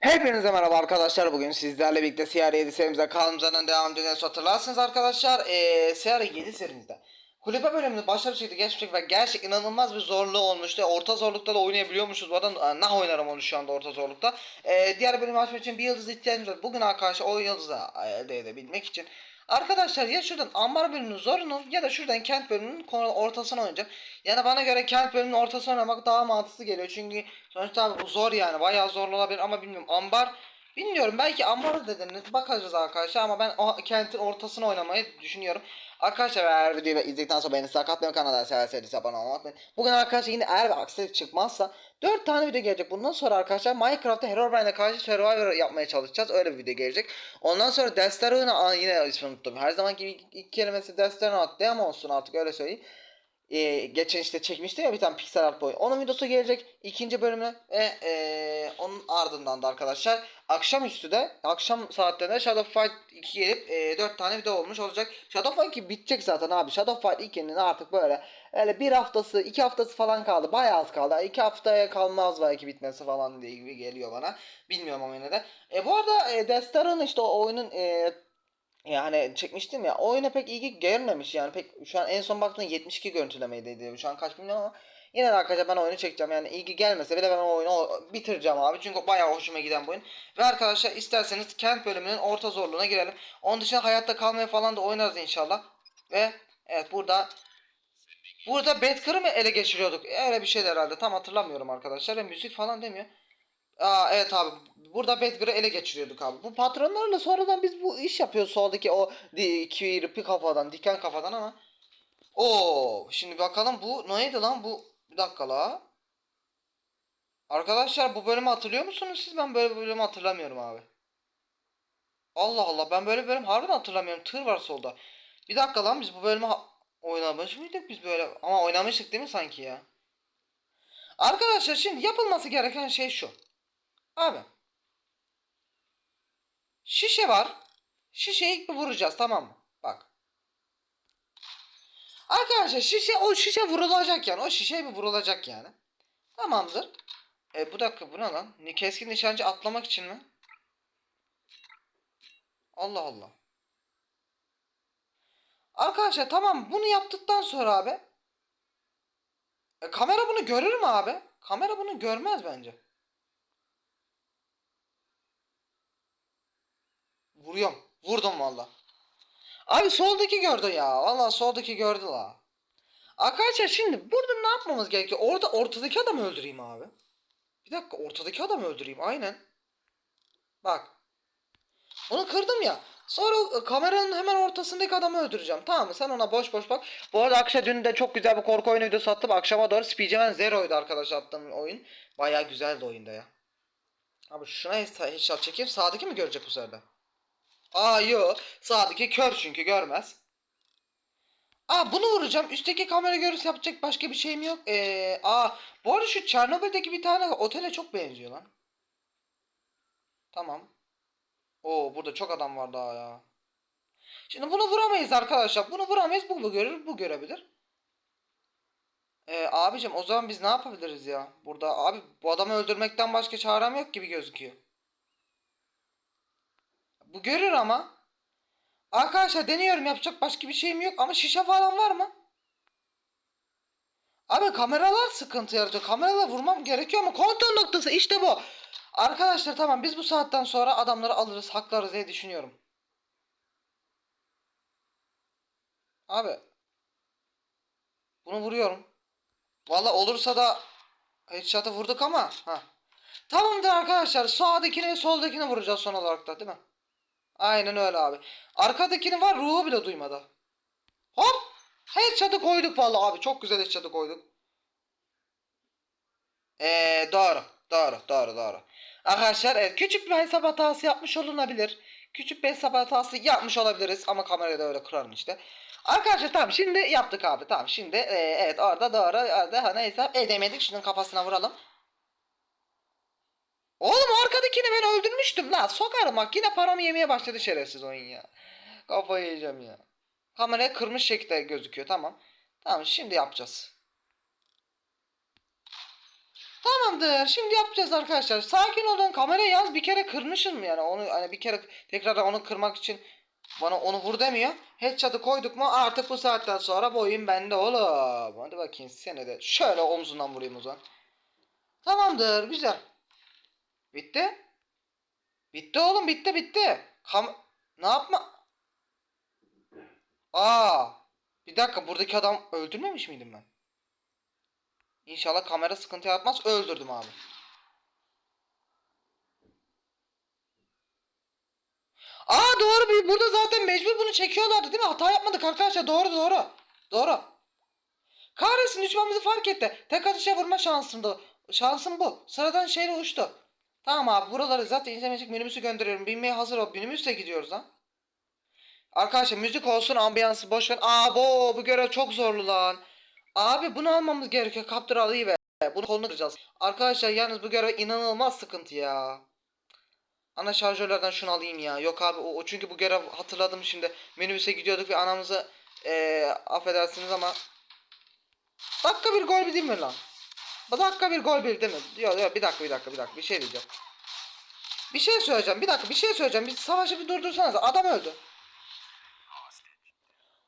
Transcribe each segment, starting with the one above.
Hepinize merhaba arkadaşlar. Bugün sizlerle birlikte CR7 serimize kaldığımızdan devam ediyoruz. Hatırlarsınız arkadaşlar. Ee, CR7 serimizde. Kulübe bölümünü başarılı şekilde geçmiştik ve gerçekten inanılmaz bir zorluğu olmuştu. Orta zorlukta da oynayabiliyormuşuz. Bu arada nah oynarım onu şu anda orta zorlukta. Ee, diğer bölümü açmak için bir yıldız ihtiyacımız var. Bugün arkadaşlar o yıldızı elde edebilmek için Arkadaşlar ya şuradan ambar bölümünün zorunu ya da şuradan kent bölümünün ortasına oynayacağım. Yani bana göre kent bölümünün ortasına oynamak daha mantıklı geliyor. Çünkü sonuçta bu zor yani. Bayağı zor olabilir ama bilmiyorum. Ambar bilmiyorum. Belki ambar dediniz. Bakacağız arkadaşlar ama ben o kentin ortasına oynamayı düşünüyorum. Arkadaşlar eğer videoyu izledikten sonra beni sakatlayan kanala severseniz abone olmayı unutmayın. Bugün arkadaşlar yine eğer bir aksilik çıkmazsa 4 tane video gelecek. Bundan sonra arkadaşlar Minecraft'ta Herobrine'e karşı Survivor yapmaya çalışacağız. Öyle bir video gelecek. Ondan sonra Destero'nun yine ismini unuttum. Her zaman gibi ilk, kelimesi Destero değil ama olsun artık öyle söyleyeyim. Ee, geçen işte çekmiştim ya bir tane pixel art boyu. Onun videosu gelecek ikinci bölümü ve ee, onun ardından da arkadaşlar akşamüstü de akşam saatlerinde Shadow Fight 2 gelip ee, 4 tane video olmuş olacak. Shadow Fight 2 bitecek zaten abi. Shadow Fight 2'nin artık böyle öyle bir haftası iki haftası falan kaldı. Bayağı az kaldı. iki haftaya kalmaz belki bitmesi falan diye gibi geliyor bana. Bilmiyorum ama yine de. E, bu arada e, Destar'ın işte o oyunun e, yani çekmiştim ya oyuna pek ilgi gelmemiş yani. Pek şu an en son baktığımda 72 görüntülemeydi şu an kaç bilmiyorum ama yine de arkadaşlar ben oyunu çekeceğim. Yani ilgi gelmese bile ben o oyunu o- bitireceğim abi. Çünkü bayağı hoşuma giden bu oyun. Ve arkadaşlar isterseniz kent bölümünün orta zorluğuna girelim. Onun dışında hayatta kalmaya falan da oynarız inşallah. Ve evet burada burada Bedkar'ı mı ele geçiriyorduk. Öyle bir şeydi herhalde. Tam hatırlamıyorum arkadaşlar. Ve müzik falan demiyor Aa evet abi. Burada Bedgar'ı ele geçiriyorduk abi. Bu patronlarla sonradan biz bu iş yapıyoruz soldaki o di- kirpi kafadan, diken kafadan ama. Oo, şimdi bakalım bu neydi lan bu? Bir dakika la. Arkadaşlar bu bölümü hatırlıyor musunuz siz? Ben böyle bir bölümü hatırlamıyorum abi. Allah Allah ben böyle bir bölüm harbiden hatırlamıyorum. Tır var solda. Bir dakika lan biz bu bölümü oynamış mıydık biz böyle? Ama oynamıştık değil mi sanki ya? Arkadaşlar şimdi yapılması gereken şey şu. Abi. Şişe var. Şişeyi bir vuracağız tamam mı? Bak. Arkadaşlar şişe o şişe vurulacak yani. O şişe bir vurulacak yani. Tamamdır. E bu dakika bu ne lan? Keskin nişancı atlamak için mi? Allah Allah. Arkadaşlar tamam bunu yaptıktan sonra abi. E, kamera bunu görür mü abi? Kamera bunu görmez bence. Vuruyorum. Vurdum valla. Abi soldaki gördü ya. Valla soldaki gördü la. Arkadaşlar şimdi burada ne yapmamız gerekiyor? Orada ortadaki adamı öldüreyim abi. Bir dakika ortadaki adamı öldüreyim. Aynen. Bak. Onu kırdım ya. Sonra kameranın hemen ortasındaki adamı öldüreceğim. Tamam mı? Sen ona boş boş bak. Bu arada akşam dün de çok güzel bir korku oyunu videosu attım. Akşama doğru Speedman Zero'ydu arkadaşlar attığım oyun. Baya güzeldi oyunda ya. Abi şuna headshot çekeyim. Sağdaki mi görecek bu sefer? Aa yo. Sağdaki kör çünkü görmez. Aa bunu vuracağım. Üstteki kamera görürse yapacak başka bir şeyim yok. Ee, aa bu arada şu Çernobil'deki bir tane otele çok benziyor lan. Tamam. Oo burada çok adam var daha ya. Şimdi bunu vuramayız arkadaşlar. Bunu vuramayız. Bu, bu görür, bu görebilir. Ee, abicim o zaman biz ne yapabiliriz ya? Burada abi bu adamı öldürmekten başka çarem yok gibi gözüküyor. Bu görür ama. Arkadaşlar deniyorum yapacak başka bir şeyim yok ama şişe falan var mı? Abi kameralar sıkıntı yaratıyor. Kameralar vurmam gerekiyor ama kontrol noktası işte bu. Arkadaşlar tamam biz bu saatten sonra adamları alırız haklarız diye düşünüyorum. Abi. Bunu vuruyorum. Valla olursa da headshot'ı vurduk ama. ha. Tamamdır arkadaşlar. Sağdakini ve soldakini vuracağız son olarak da değil mi? Aynen öyle abi. Arkadakini var ruhu bile duymadı. Hop! Headshot'ı koyduk vallahi abi. Çok güzel headshot'ı koyduk. Eee doğru. Doğru. Doğru. Doğru. Arkadaşlar evet, küçük bir hesap hatası yapmış olunabilir. Küçük bir hesap hatası yapmış olabiliriz ama kamerayı da öyle kurarım işte. Arkadaşlar tamam şimdi yaptık abi tamam şimdi eee, evet orada doğru orada ha, neyse edemedik şunun kafasına vuralım. Oğlum arkadakini ben öldürmüştüm lan. Sokarım bak yine paramı yemeye başladı şerefsiz oyun ya. Kafayı yiyeceğim ya. Kameraya kırmış şekilde gözüküyor tamam. Tamam şimdi yapacağız. Tamamdır. Şimdi yapacağız arkadaşlar. Sakin olun. Kamerayı yalnız bir kere kırmışım yani. Onu hani bir kere tekrar onu kırmak için bana onu vur demiyor. Headshot'ı koyduk mu artık bu saatten sonra bu oyun bende oğlum. Hadi bakayım seni de şöyle omzundan vurayım o zaman. Tamamdır. Güzel. Bitti. Bitti oğlum bitti bitti. Kam ne yapma? Aa. Bir dakika buradaki adam öldürmemiş miydim ben? İnşallah kamera sıkıntı yapmaz. Öldürdüm abi. Aa doğru burada zaten mecbur bunu çekiyorlardı değil mi? Hata yapmadık arkadaşlar. Doğru doğru. Doğru. Kahretsin düşmanımızı fark etti. Tek atışa vurma şansımdı. Şansım bu. Sıradan şeyle uçtu. Tamam abi buraları zaten izlemeyecek minibüsü gönderiyorum. Binmeye hazır ol. Minibüsle gidiyoruz lan. Arkadaşlar müzik olsun ambiyansı boş ver. Aa bu bu görev çok zorlu lan. Abi bunu almamız gerekiyor. Kaptır alayı ve bunu kolunu kıracağız. Arkadaşlar yalnız bu görev inanılmaz sıkıntı ya. Ana şarjörlerden şunu alayım ya. Yok abi o, çünkü bu görev hatırladım şimdi. Minibüse gidiyorduk ve anamızı eee affedersiniz ama dakika bir gol değil mi lan? Bu dakika bir gol bir mi? Yok yok bir dakika bir dakika bir dakika bir şey diyeceğim. Bir şey söyleyeceğim bir dakika bir şey söyleyeceğim. Bir savaşı bir durdursanız adam öldü.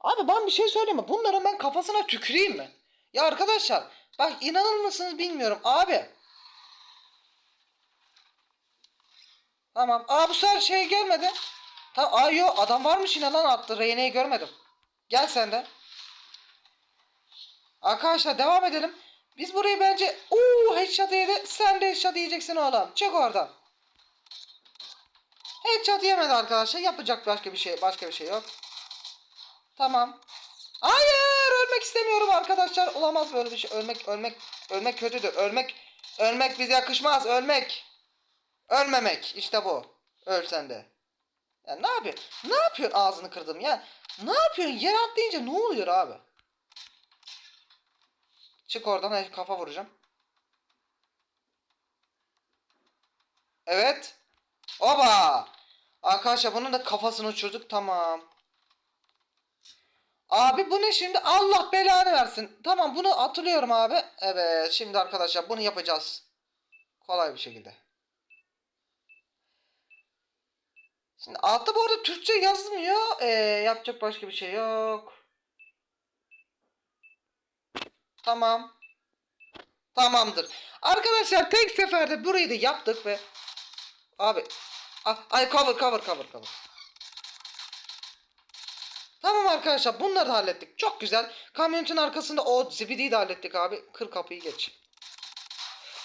Abi ben bir şey söyleyeyim mi? Bunların ben kafasına tüküreyim mi? Ya arkadaşlar bak inanır mısınız bilmiyorum abi. Tamam. Aa bu sefer şey gelmedi. Tamam. Aa yo adam varmış yine lan attı. Reyne'yi görmedim. Gel sen de. Arkadaşlar devam edelim. Biz burayı bence uuu headshot yedi. Sen de headshot yiyeceksin oğlum. Çık oradan. Headshot yemedi arkadaşlar. Yapacak başka bir şey başka bir şey yok. Tamam. Hayır ölmek istemiyorum arkadaşlar. Olamaz böyle bir şey. Ölmek ölmek ölmek kötüdür. Ölmek ölmek bize yakışmaz. Ölmek. Ölmemek. işte bu. Öl sen de. Ya ne yapıyorsun? Ne yapıyorsun ağzını kırdım ya? Ne yapıyorsun? Yer atlayınca ne oluyor abi? Çık oradan kafa vuracağım. Evet. Oba! Arkadaşlar bunun da kafasını uçurduk. Tamam. Abi bu ne şimdi? Allah belanı versin. Tamam bunu hatırlıyorum abi. Evet şimdi arkadaşlar bunu yapacağız. Kolay bir şekilde. Şimdi altta bu arada Türkçe yazmıyor. Ee, yapacak başka bir şey yok. Tamam. Tamamdır. Arkadaşlar tek seferde burayı da yaptık ve abi Ah, ay cover cover cover cover. Tamam arkadaşlar bunları da hallettik. Çok güzel. Kamyonetin arkasında o zibidiyi de hallettik abi. Kır kapıyı geç.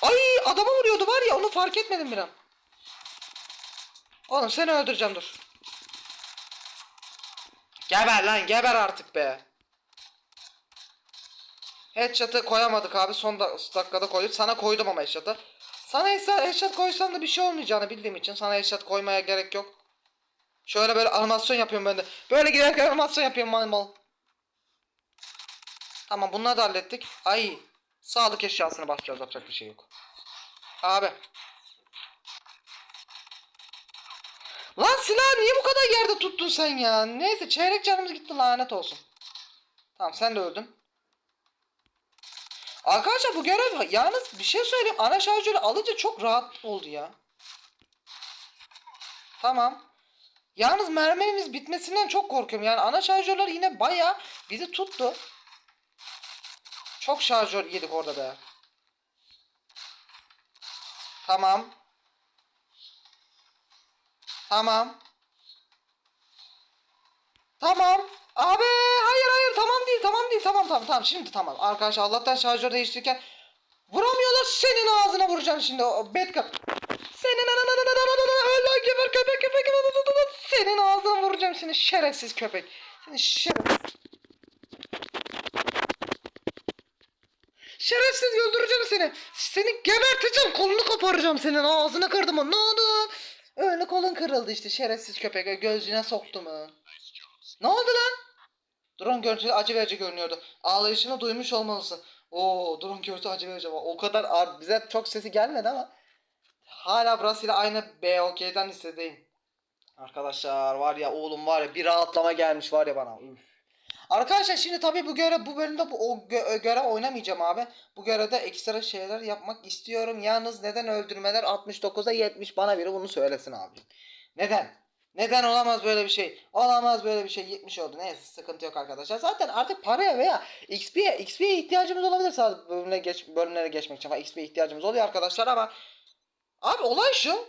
Ay adama vuruyordu var ya onu fark etmedim bir an. Oğlum seni öldüreceğim dur. Geber lan geber artık be. Headshot'ı koyamadık abi. Son da- dakikada koyduk. Sana koydum ama headshot'ı. Sana headshot koysam da bir şey olmayacağını bildiğim için sana headshot koymaya gerek yok. Şöyle böyle animasyon yapıyorum ben de. Böyle giderken animasyon yapıyorum mal mal. Tamam bunları da hallettik. Ay. Sağlık eşyasını basacağız yapacak bir şey yok. Abi. Lan silah niye bu kadar yerde tuttun sen ya? Neyse çeyrek canımız gitti lanet olsun. Tamam sen de öldün. Arkadaşlar bu görev yalnız bir şey söyleyeyim. Ana şarjörü alınca çok rahat oldu ya. Tamam. Yalnız mermimiz bitmesinden çok korkuyorum. Yani ana şarjörler yine baya bizi tuttu. Çok şarjör yedik orada be. Tamam. Tamam. Tamam. Abi hayır hayır tamam değil tamam değil tamam tamam tamam şimdi tamam. Arkadaşlar Allah'tan şarjör değiştirirken vuramıyorlar senin ağzına vuracağım şimdi o bedkat. Senin öl lan geber köpek köpek senin ağzına vuracağım seni şerefsiz köpek. Seni şerefsiz. Şerefsiz öldüreceğim seni. Seni geberteceğim. Kolunu koparacağım senin. Ağzını kırdım. Ne oldu? Öyle kolun kırıldı işte. Şerefsiz köpek. Gözüne soktu mu? Ne oldu lan? Drone görüntüsü acı verici görünüyordu. Ağlayışını duymuş olmalısın. Oo, drone görüntüsü acı verici ama o kadar ağır. Bize çok sesi gelmedi ama hala burasıyla aynı BOK'den hissedeyim. Arkadaşlar var ya oğlum var ya bir rahatlama gelmiş var ya bana. Üf. Arkadaşlar şimdi tabii bu görev bu bölümde bu o gö- görev oynamayacağım abi. Bu görevde ekstra şeyler yapmak istiyorum. Yalnız neden öldürmeler 69'a 70 bana biri bunu söylesin abi. Neden? Neden olamaz böyle bir şey? Olamaz böyle bir şey. 70 oldu. Neyse sıkıntı yok arkadaşlar. Zaten artık paraya veya XP'ye XP'ye ihtiyacımız olabilir sadece bölümlere, geç, bölümlere geçmek için XP'ye ihtiyacımız oluyor arkadaşlar ama abi olay şu.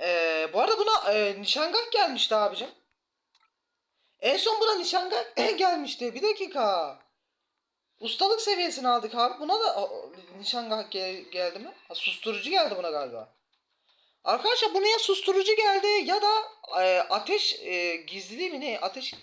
Ee, bu arada buna e, nişangah gelmişti abicim. En son buna nişangah gelmişti. Bir dakika. Ustalık seviyesini aldık abi. Buna da o, nişangah gel- geldi mi? Ha, susturucu geldi buna galiba. Arkadaşlar buna ya susturucu geldi ya da e, ateş e, gizliliği mi ne? Ateş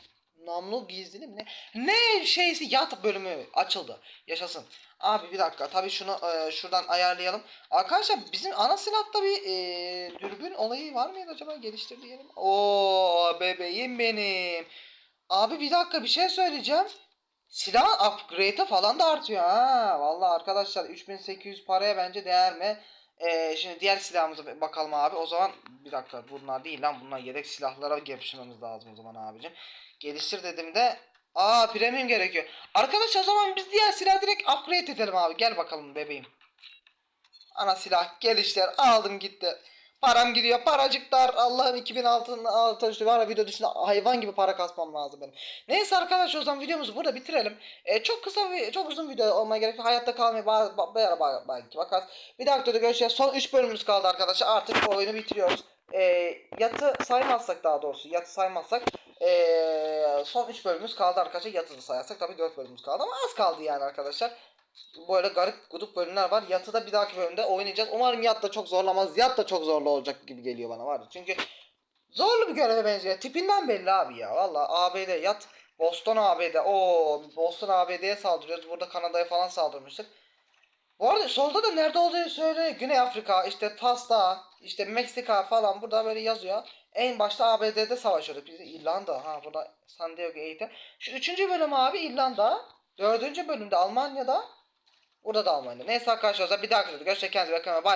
namlu gizliliği mi ne? Ne şeysi yat bölümü açıldı. Yaşasın. Abi bir dakika. Tabii şunu e, şuradan ayarlayalım. Arkadaşlar bizim ana silahta bir e, dürbün olayı var mıydı acaba? Geliştir diyelim. Oo bebeğim benim. Abi bir dakika bir şey söyleyeceğim. Silah upgrade'e falan da artıyor ha. Vallahi arkadaşlar 3800 paraya bence değer mi? Ee, şimdi diğer silahımıza bakalım abi. O zaman bir dakika bunlar değil lan. Bunlar yedek silahlara geliştirmemiz lazım o zaman abicim. Geliştir dediğimde Aa premium gerekiyor. Arkadaşlar o zaman biz diğer silahı direkt upgrade edelim abi. Gel bakalım bebeğim. Ana silah geliştir. Aldım gitti. Param gidiyor. Paracıklar. Allah'ım 2006'nın altı üstü var video dışında hayvan gibi para kasmam lazım benim. Neyse arkadaşlar o zaman videomuzu burada bitirelim. Ee, çok kısa bir çok uzun video olmaya gerek yok. Hayatta kalmayı ba- ba- ba- belki bakarız. Bir dahaki videoda görüşeceğiz. Son 3 bölümümüz kaldı arkadaşlar. Artık oyunu bitiriyoruz. Ee, yatı saymazsak daha doğrusu yatı saymazsak ee, son 3 bölümümüz kaldı arkadaşlar. Yatı da sayarsak tabii 4 bölümümüz kaldı ama az kaldı yani arkadaşlar. Böyle garip grup bölümler var. Yatı da bir dahaki bölümde oynayacağız. Umarım yat da çok zorlamaz. Yat da çok zorlu olacak gibi geliyor bana var. Çünkü zorlu bir göreve benziyor. Tipinden belli abi ya. Valla ABD yat. Boston ABD. Oo Boston ABD'ye saldırıyoruz. Burada Kanada'ya falan saldırmıştık. Bu arada solda da nerede olduğunu söyle. Güney Afrika, işte Fas'ta, işte Meksika falan burada böyle yazıyor. En başta ABD'de savaşıyorduk. Biz İrlanda. Ha burada San Diego eğitim. Şu üçüncü bölüm abi İrlanda. Dördüncü bölümde Almanya'da. Burada da Almanya. Neyse arkadaşlar bir dahaki videoda görüşürüz. Kendinize bakın. Bay.